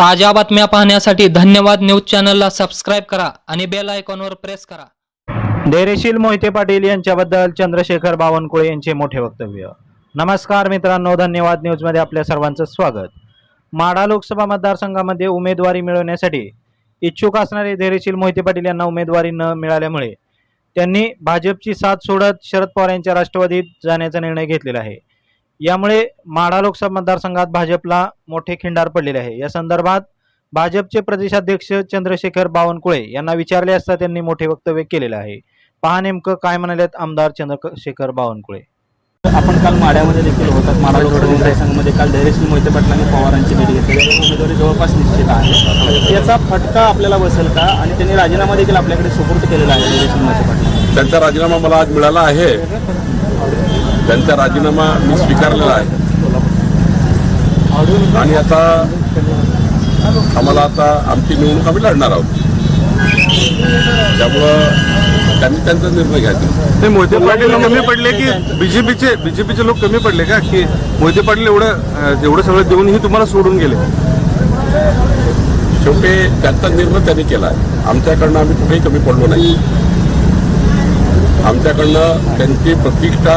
ताज्या बातम्या पाहण्यासाठी धन्यवाद न्यूज चॅनलला सबस्क्राईब करा आणि बेल आयकॉनवर प्रेस करा. धैर्यशील मोहिते पाटील यांच्याबद्दल चंद्रशेखर बावनकुळे यांचे मोठे वक्तव्य. नमस्कार मित्रांनो धन्यवाद न्यूजमध्ये आपल्या सर्वांचं स्वागत. माढा लोकसभा मतदारसंघामध्ये उमेदवारी मिळवण्यासाठी इच्छुक असणारे धैर्यशील मोहिते पाटील यांना उमेदवारी न मिळाल्यामुळे त्यांनी भाजपची साथ सोडत शरद पवार यांच्या राष्ट्रवादीत जाण्याचा निर्णय घेतलेला आहे. यामुळे माढा लोकसभा मतदारसंघात भाजपला मोठे खिंडार पडलेले आहे. या संदर्भात भाजपचे प्रदेशाध्यक्ष चंद्रशेखर बावनकुळे यांना विचारले असता त्यांनी मोठे वक्तव्य केलेले आहे. पहा नेमकं काय म्हणालेत आमदार चंद्रशेखर बावनकुळे. आपण काल माड्यामध्ये देखील होतात माडा लोकसभा मतदारसंघामध्ये काल धैर्यशील मोहिते पाटलांनी पवारांची भेट घेतली. उमेदवारी जवळपास निश्चित आहे. याचा फटका आपल्याला बसेल का? आणि त्यांनी राजीनामा देखील आपल्याकडे सुपूर्द केलेला आहे धैर्यशील मोहिते पाटील त्यांचा राजीनामा मला आज मिळाला आहे. त्यांचा राजीनामा मी स्वीकारलेला आहे. आणि आता आम्हाला आता आमची निवडणूक आम्ही लढणार आहोत. त्यामुळं त्यांनी त्यांचा निर्णय घ्यायचा. ते मोहिते पाटील कमी पडले की बीजेपीचे बीजेपीचे लोक कमी पडले का? की मोहिते पाटील एवढं एवढं सगळं देऊनही तुम्हाला सोडून गेले. शेवटी त्यांचा निर्णय त्यांनी केला आहे. आमच्याकडनं आम्ही कुठेही कमी पडलो नाही. आमच्याकडनं त्यांची प्रतिष्ठा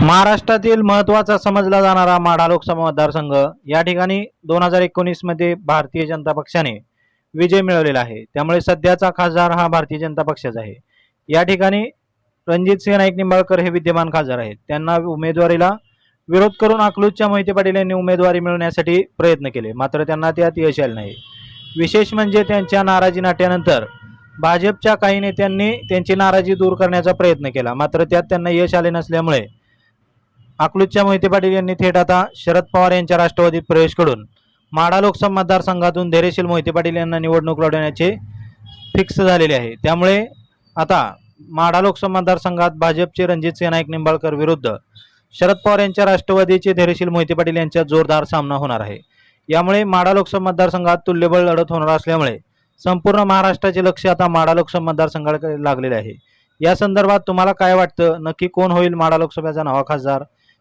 महाराष्ट्रातील महत्त्वाचा समजला जाणारा माढा लोकसभा मतदारसंघ या ठिकाणी दोन हजार एकोणीसमध्ये भारतीय जनता पक्षाने विजय मिळवलेला आहे. त्यामुळे सध्याचा खासदार हा भारतीय जनता पक्षाचा आहे. या ठिकाणी रणजित सिंह नाईक निंबाळकर हे विद्यमान खासदार आहेत. त्यांना उमेदवारीला विरोध करून अकलूजच्या मोहिते पाटील यांनी उमेदवारी मिळवण्यासाठी प्रयत्न केले. मात्र त्यांना त्यात यश आले नाही. विशेष म्हणजे त्यांच्या नाराजी नाट्यानंतर भाजपच्या काही नेत्यांनी त्यांची नाराजी दूर करण्याचा प्रयत्न केला. मात्र त्यात त्यांना यश आले नसल्यामुळे अकलूजच्या मोहिते पाटील यांनी थेट आता शरद पवार यांच्या राष्ट्रवादीत प्रवेश करून माढा लोकसभा मतदारसंघातून धैर्यशील मोहिते पाटील यांना निवडणूक लढवण्याचे फिक्स झालेले आहे. त्यामुळे आता माढा लोकसभा मतदारसंघात भाजपचे रणजितसिंह नाईक निंबाळकर विरुद्ध शरद पवार यांच्या राष्ट्रवादीचे धैर्यशील मोहिते पाटील यांचा जोरदार सामना होणार आहे. यामुळे माडा लोकसभा मतदारसंघात तुल्यबळ लढत होणार असल्यामुळे संपूर्ण महाराष्ट्राचे लक्ष आता माढा लोकसभा मतदारसंघाकडे लागलेले आहे. या संदर्भात तुम्हाला काय वाटतं? नक्की कोण होईल माढा लोकसभेचा नवा खासदार?